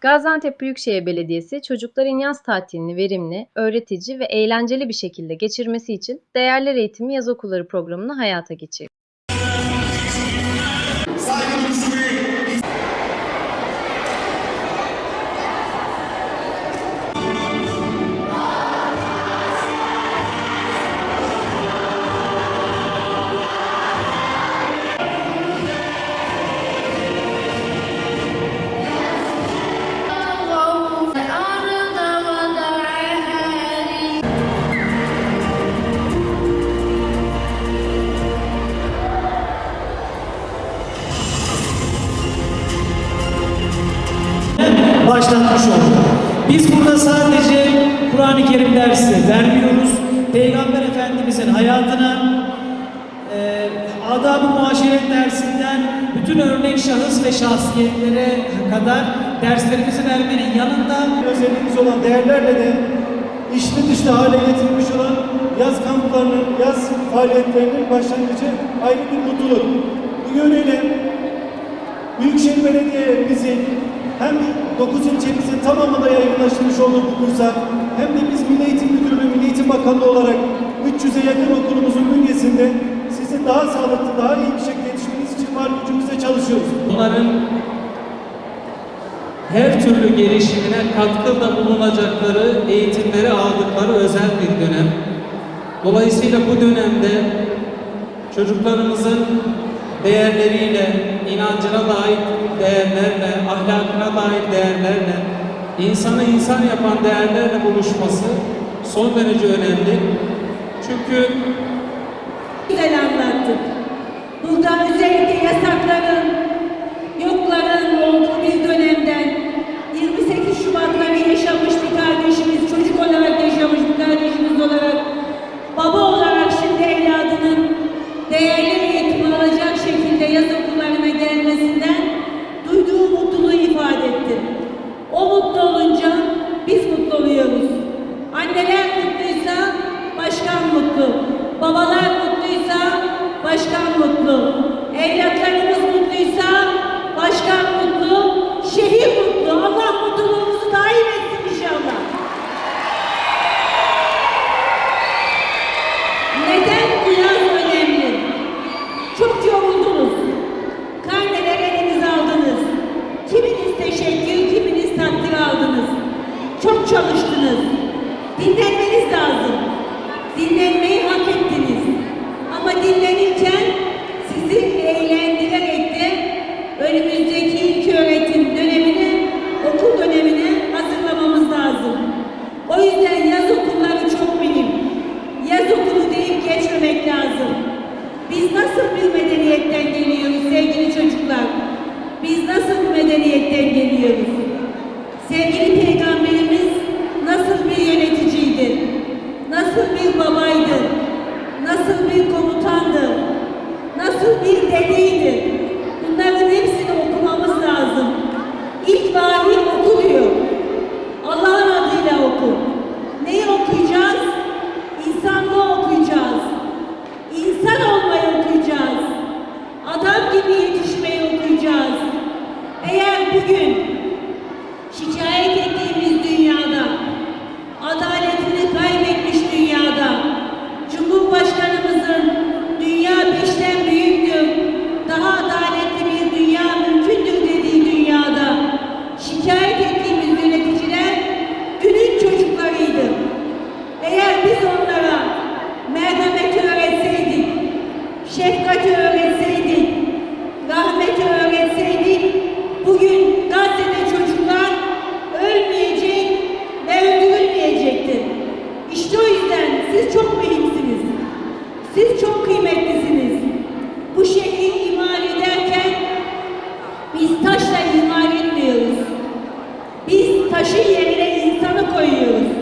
Gaziantep Büyükşehir Belediyesi çocukların yaz tatilini verimli, öğretici ve eğlenceli bir şekilde geçirmesi için Değerler Eğitimi Yaz Okulları programını hayata geçirdi. Kerim dersi vermiyoruz. Peygamber Efendimizin hayatına, e, adab-ı muaşeret dersinden bütün örnek şahıs ve şahsiyetlere kadar derslerimizi vermenin yanında özelliğimiz olan değerlerle de içli dışlı hale getirilmiş olan yaz kamplarının, yaz faaliyetlerinin başlangıcı ayrı bir mutluluk. Bu yönüyle Büyükşehir Belediye'mizin hem 9 ilçemizin tamamında yaygınlaştırmış olduğu bu kursa hem de biz Milli Eğitim Müdürlüğü, Milli Eğitim Bakanlığı olarak 300'e yakın okulumuzun bünyesinde sizin daha sağlıklı, daha iyi bir şekilde yetişmeniz için var gücümüzle çalışıyoruz. Bunların her türlü gelişimine katkıda bulunacakları eğitimleri aldıkları özel bir dönem. Dolayısıyla bu dönemde çocuklarımızın değerleriyle, inancına dair değerlerle, ahlakına dair değerlerle, insanı insan yapan değerlerle buluşması son derece önemli. Çünkü güzel anlattık. Burada özellikle yasakların, yokların olduğu bir dönemden 28 Şubat'ları yaşamış bir yöneticiydi, nasıl bir babaydı, nasıl bir komutandı, nasıl bir dedeydi. taşın yerine insanı koyuyoruz.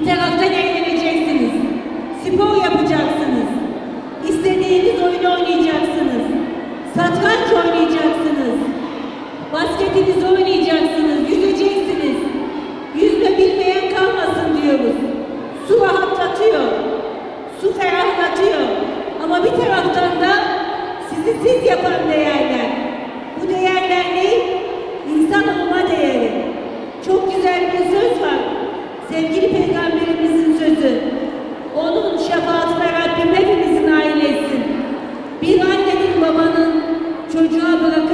Interrompete rodeado pela